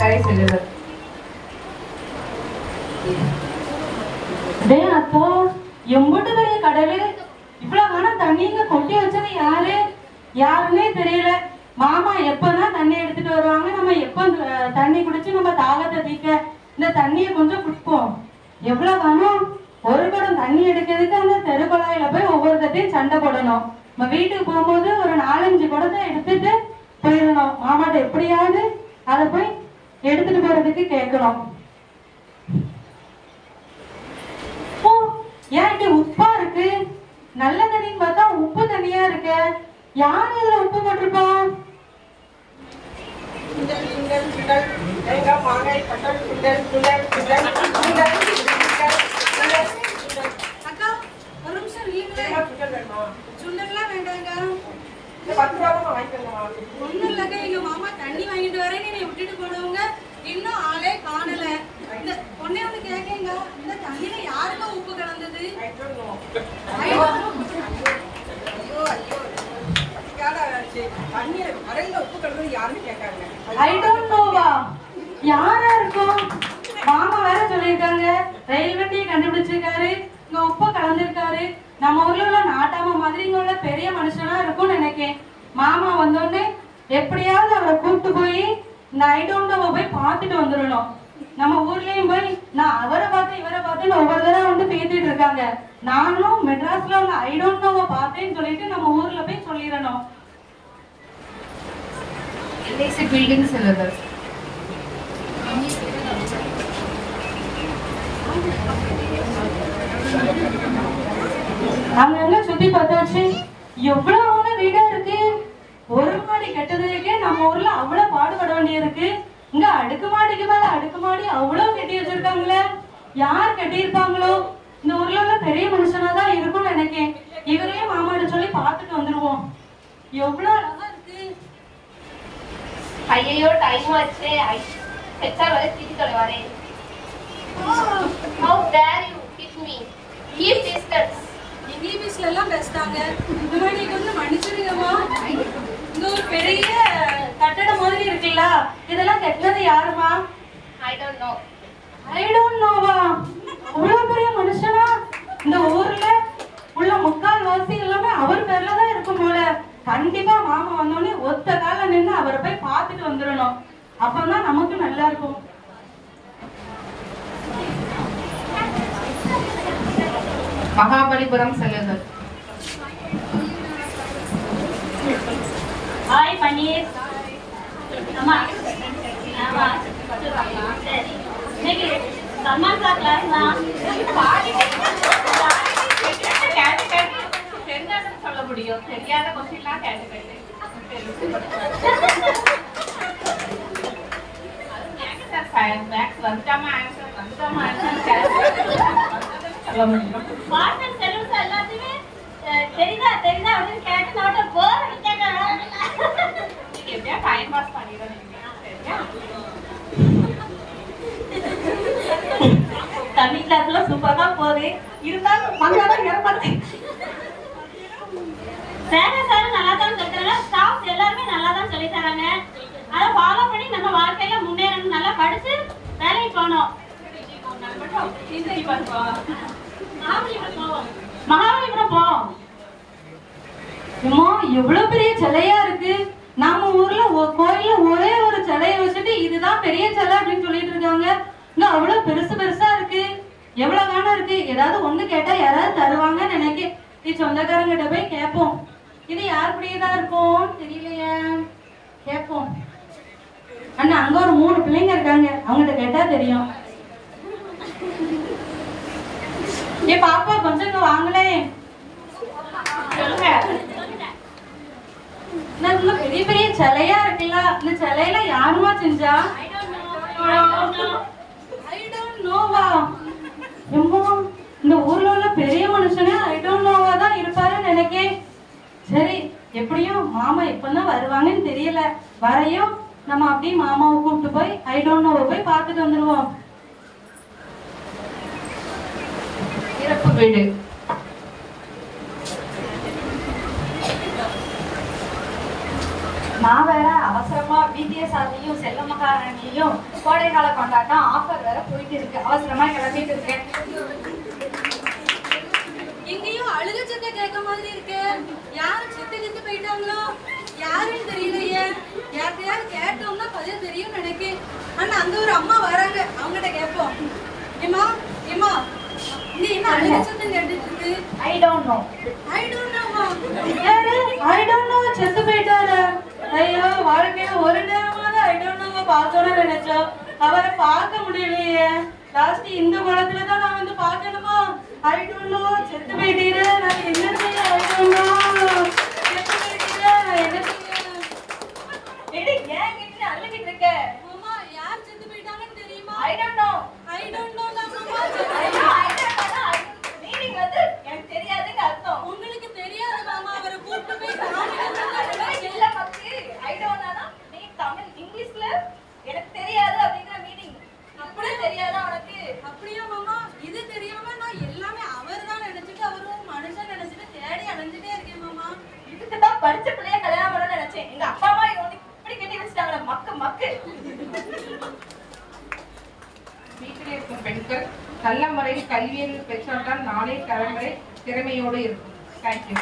அக்கறை செல்லுதல் டேய் அத்தா பெரிய கடலு இவ்வளவு காணம் தண்ணிங்க கொட்டி வச்சது யாரு? யாருன்னே தெரியல. மாமா எப்பதான் தண்ணி எடுத்துட்டு வருவாங்க. நம்ம எப்ப தண்ணி குடிச்சு நம்ம தாகத்தை தீக்க இந்த தண்ணியை கொஞ்சம் குடிப்போம். எவ்வளவு காணம் ஒரு குடம் தண்ணி எடுக்கிறதுக்கு அந்த தெருக்குழாயில போய் ஒவ்வொருத்தையும் சண்டை போடணும். நம்ம வீட்டுக்கு போகும்போது ஒரு நாலஞ்சு குடத்தை எடுத்துட்டு போயிடணும். மாமாட்ட எப்படியாவது அதை போய் எடுத்துட்டு போறதுக்கு கேட்கணும். ஓ ஏன் இப்படி உப்பா இருக்கு? நல்ல தண்ணின்னு பார்த்தா உப்பு தண்ணியா இருக்கு? யார் இதுல உப்பு போட்டிருப்பா? அக்கா ஒரு நிமிஷம் இல்லைங்களே சுண்டல்லாம் வேண்டாங்க பத்து ரூபா வாங்கிக்கோங்கம்மா ஒண்ணும் இல்லைங்க. எங்க மாமா தண்ணி வாங்கிட்டு வரேன்னு என்னை விட்டுட்டு போனவங்க இன்னும் ஆளே காணல. இந்த பொண்ணே ஒண்ணு கேட்கங்க இந்த தண்ணியில யாருக்கா உப்பு கலந்தது? I don't தண்ணியில கடையில உப்பு கலந்தது யாருன்னு கேட்காங்க ஐ டோன்ட் நோவா யாரா இருக்கும் மாமா வேற சொல்லியிருக்காங்க. ரயில் வண்டியை கண்டுபிடிச்சிருக்காரு. இங்க உப்பு கலந்திருக்காரு. நம்ம ஊர்ல உள்ள நாட்டாம மாதிரி இங்க உள்ள பெரிய மனுஷனா இருக்கும்னு நினைக்கேன். மாமா வந்தோடனே எப்படியாவது அவரை கூப்பிட்டு போய் இந்த ஐ டோன்ட் நோவை போய் பார்த்துட்டு வந்துடணும். நம்ம ஊர்லயும் போய் நான் அவரை பார்த்து இவரை பார்த்து ஒவ்வொரு தடவை வந்து பேசிட்டு இருக்காங்க. நானும் மெட்ராஸ்ல உள்ள ஐ டோன்ட் நோவை பார்த்தேன்னு சொல்லிட்டு நம்ம ஊர்ல போய் சொல்லிடணும். பில்டிங் செல்லுதல் அங்கங்க சுத்தி பார்த்தாச்சு? எவ்வளவு வீடா இருக்கு. ஒரு மாடி கட்டுறதுக்கே நம்ம ஊர்ல அவ்வளவு பாடுபட வேண்டியிருக்கு. இங்க அடுக்குமாடிக்கு மேல அடுக்குமாடி அவ்வளவு கட்டி வச்சிருக்காங்களே. யார் கட்டியிருப்பாங்களோ? இந்த ஊர்ல உள்ள பெரிய மனுஷனா தான் இருக்கும்னு நினைக்கேன். இவரே மாமாட்ட சொல்லி பார்த்துட்டு வந்துருவோம். எவ்வளவு அழகா இருக்கு. ஐயோ டைம் ஆச்சு. ஹெச்ஆர் வரை திட்டி தொலைவாரே dare you kiss me keep distance இங்கிலீஷ்ல எல்லாம் பேசுறாங்க. இந்த மாதிரி கொஞ்சம் மன்னிச்சிடுங்கம்மா இங்க ஒரு பெரிய கட்டடம் மாதிரி இருக்குல்ல. இதெல்லாம் கட்டினது யாருமா I don't know I don't Noah அவ்வளவு பெரிய மனுஷனா? இந்த ஊர்ல உள்ள முக்கால் வாசி எல்லாமே அவர் பேர்ல தான் இருக்கும் போல. கண்டிப்பா மாமா வந்தோடனே ஒத்த கால நின்று அவரை போய் பார்த்துட்டு வந்துடணும். அப்பதான் நமக்கு நல்லா இருக்கும். மகாபலிபுரம் செல்லுதல் ஹாய் பன்னீர் அம்மா ஆமா சரி இன்னைக்கு சமாசா கிளாஸ்னா தெரிஞ்சாதான் சொல்ல முடியும் தெரியாத கொஸ்டின்லாம் கேட்டு கேட்டு மேக்ஸ் வந்துட்டாமா ஆன்சர் வந்துட்டாமா ஆன்சர் சொல்ல முடியும் கிளாஸ்ல சூப்பரா போகுது. இருந்தாலும் மங்காதான் ஏற்படுது சேர சார் நல்லா தான் சொல்றாங்க. ஸ்டாஃப் எல்லாருமே நல்லா தான் சொல்லி தராங்க அதை ஃபாலோ பண்ணி நம்ம வாழ்க்கையில முன்னேறணும். நல்லா படிச்சு வேலைக்கு போகணும். மகாபலிபுரம் போவோம் அம்மா எவ்வளவு பெரிய சிலையா இருக்கு. நம்ம ஊர்ல கோயில்ல ஒரே ஒரு சிலையை வச்சுட்டு இதுதான் பெரிய சிலை அப்படின்னு சொல்லிட்டு இருக்காங்க. இங்க அவ்வளவு பெருசு பெருசா எவ்வளவு காணம் இருக்கு. ஏதாவது ஒண்ணு கேட்டா யாராவது தருவாங்கன்னு நினைக்க. நீ சொந்தக்காரங்கிட்ட போய் கேட்போம் இது யாருக்குடையதா இருக்கும்? தெரியலையே. கேட்போம் அண்ணா அங்க ஒரு மூணு பிள்ளைங்க இருக்காங்க. அவங்ககிட்ட கேட்டா தெரியும். ஏ பாப்பா கொஞ்சம் இங்க வாங்களேன் பெரிய பெரிய சிலையா இருக்குல்ல? இந்த சிலையில யாருமா செஞ்சா? ஐ டோன்ட் நோவா எம்மோ இந்த ஊர்ல உள்ள பெரிய மனுஷனே ஐ நோவா தான் இருப்பாருன்னு நினைக்கேன் சரி எப்படியும் மாமா எப்பதான் வருவாங்கன்னு தெரியல. வரையும் நம்ம அப்படியே மாமாவை கூப்பிட்டு போய் ஐ நோவை போய் பார்த்துட்டு வந்துருவோம். இறப்பு வீடு. நான் வேற அவசரமா பிடிஎஸ்ஆர்லையும் செல்லமகாரணிலையும் கோடைக்கால கொண்டாட்டம் ஆஃபர் வேற போயிட்டு இருக்கு. அவசரமா கிளம்பிட்டு இருக்கேன் எங்கேயும் அழுக சத்த கேட்க மாதிரி இருக்கு. யாரும் செத்து செத்து போயிட்டாங்களோ? யாருன்னு தெரியலையே. யார்கிட்டயாவது கேட்டோம்னா பதில் தெரியும் நினைக்கேன். ஆனா அங்க ஒரு அம்மா வராங்க. அவங்ககிட்ட கேட்போம். ஏமா ஏமா நீ என்ன அழுக சத்தம் கேட்டுட்டு இருக்கு? I don't know I don't யாரு? ஐ டோன்ட் நோ செத்து போயிட்டாரு ஐயோ வாழ்க்கையில ஒரு நேரமாவது ஐ பார்த்தோன்னு நினைச்சோம். அவரை பார்க்க முடியலையே. லாஸ்ட் இந்த குளத்துல தான் நான் வந்து பார்க்கணுமா ஐ டோன்ட் நோ செத்து போயிட்டீரு நான் என்ன செய்ய ஐ டோன்ட் நோ செத்து போயிட்டீரு நான் என்ன செய்ய எடி ஏன் கிட்ட அழுகிட்டு இருக்க மாமா யார் செத்து போயிட்டாங்கன்னு தெரியுமா I don't know I don't know தான் மாமா ஐயோ ஐ டோன்ட் நோ மீனிங் வந்து எனக்கு தெரியாதுன்னு அர்த்தம் உங்களுக்கு தெரியாது மாமா அவரை கூப்பிட்டு போய் காமிக்கணும் இல்ல மத்தி ஐ டோன்ட் நோ நீ தமிழ் இங்கிலீஷ்ல எனக்கு தெரியாது அப்படிங்கிற மீனிங் அப்படியே தெரியாதா உனக்கு அப்படியா மாமா இது தெரியாம நான் எல்லாமே அவர் தான் நினைச்சிட்டு அவரும் மனுஷன் நினைச்சிட்டு தேடி அலைஞ்சிட்டே இருக்கேன் மாமா இதுக்கு தான் படிச்ச பிள்ளைய கல்யாணம் பண்ண நினைச்சேன் எங்க அப்பா அம்மா இவனை வந்து இப்படி கட்டி வச்சுட்டாங்களே மக்கு மக்கு வீட்டில் இருக்கும் நல்ல முறையில் கல்வியில் பெற்றால்தான் நாளை தலைமுறை திறமையோடு இருக்கும். தேங்க்யூ